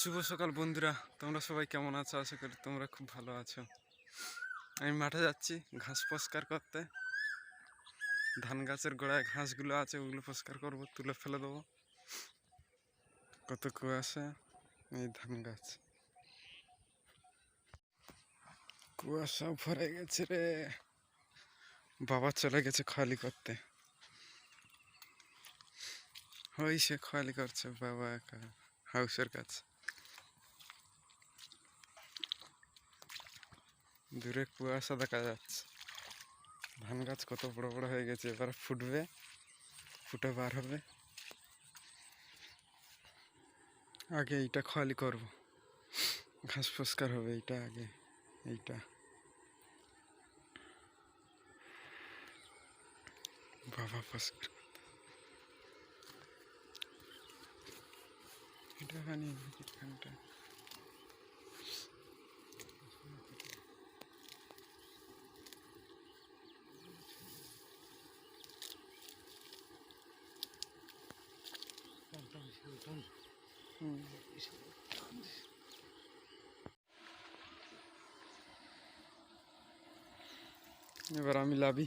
শুভ সকাল বন্ধুরা, তোমরা সবাই কেমন আছো? আশা করি তোমরা খুব ভালো আছো। আমি মাঠে যাচ্ছি ঘাস পরিষ্কার করতে। ধান গাছের গোড়ায় ঘাসগুলো আছে, ওগুলো পরিষ্কার করব, তুলে ফেলে দেবো। কত কুয়াশা এই ধান গাছ। কুয়াশা ভরে গেছে রে। বাবা চলে গেছে খয়ালি করতে। ওই সে খয়ালি করছে, বাবা একা। হাউসের কাছে। দূরে কুয়াশা দেখা যাচ্ছে। ধান গাছ কত বড় বড় হয়ে গেছে, এবার ফুটবে, ফুটে বার হবে। আগে এইটা খয়ালি করব। ঘাস পরিষ্কার হবে এইটা আগে, এইটা। বাবা পরিষ্কার। এটা খানি এখানটা। হুম। এবার আমি লাভি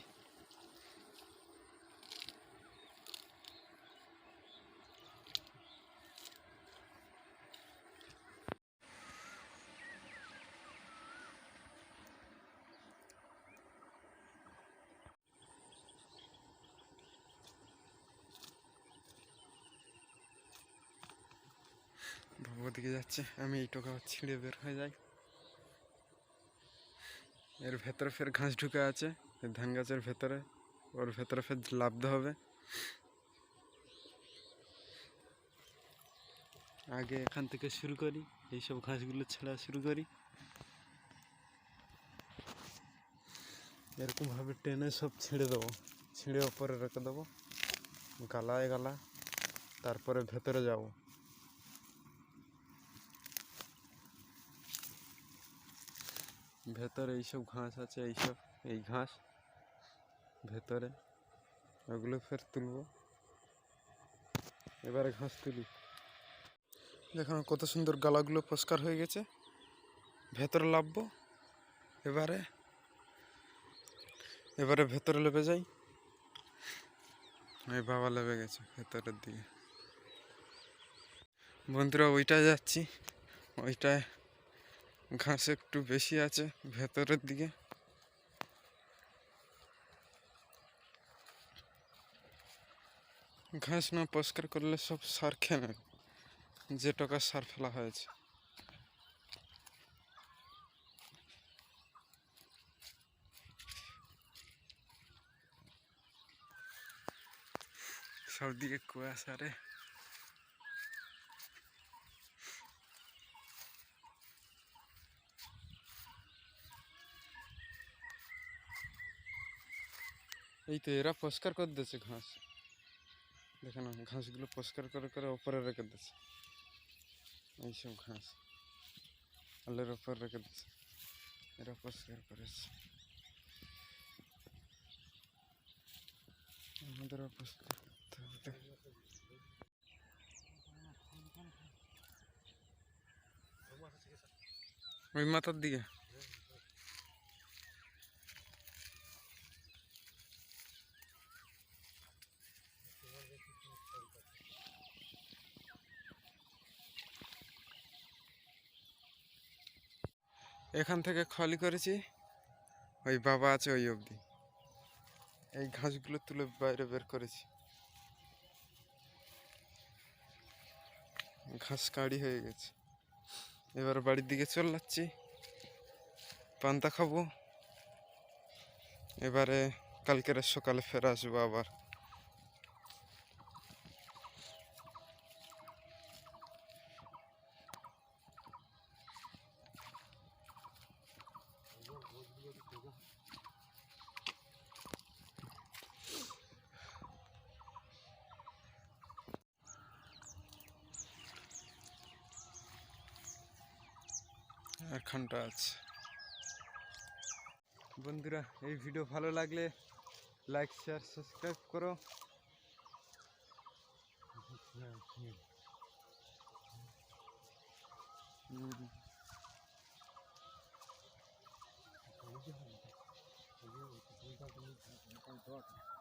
বাবু দিকে যাচ্ছে। আমি এই টোকা ছিঁড়ে বের হয়ে যাই। এর ভেতরে ফের ঘাস ঢুকে আছে ধান গাছের ভেতরে। ওর ভেতরে ফের লাভতে হবে। আগে এখান থেকে শুরু করি, এইসব ঘাসগুলো ছেঁড়া শুরু করি। এরকমভাবে টেনে সব ছিঁড়ে দেবো। ছিঁড়ে ওপরে রেখে দেবো। গালায় গালা, তারপরে ভেতরে যাব। ভেতরে এইসব ঘাস আছে, এইসব, এই ঘাস, ভেতরে। ওগুলো ফের তুলবো। এবারে ঘাস তুলি। দেখুন কত সুন্দর গালাগুলো পরিষ্কার হয়ে গেছে। ভেতরে লাভবো এবারে এবারে ভেতরে লেবে যাই। এই বাবা লেবে গেছে ভেতরের দিকে। বন্ধুরা, ওইটায় যাচ্ছি। ওইটায় ঘাস একটু বেশি আছে ভেতরের দিকে। ঘাস না পরিষ্কার করলে সব সার খেয়ে নেবে যে টাকা সার ফেলা হয়েছে। সব দিকে কুয়াশা রে। এই তো এরা পরিষ্কার করে দিয়েছে ঘাস। দেখে না, ঘাসগুলো পরিষ্কার করে করে ওপরে রেখে দিয়েছে। এইসব ঘাস আলের ওপর রেখে দিয়েছে। এরা পরিষ্কার করেছে। আমাদেরও পরিষ্কার ওই মাথার দিকে। এখান থেকে খালি করেছি। ওই বাবা আছে ওই অবধি। এই ঘাসগুলো তুলে বাইরে বের করেছি। ঘাস কাড়ি হয়ে গেছে। এবার বাড়ির দিকে চলে যাচ্ছি। পান্তা খাব। এবারে কালকের সকালে ফের আসব আবার। এখানটা আছে বন্ধুরা এই ভিডিও ভালো লাগলে লাইক শেয়ার সাবস্ক্রাইব করো Não tem troca.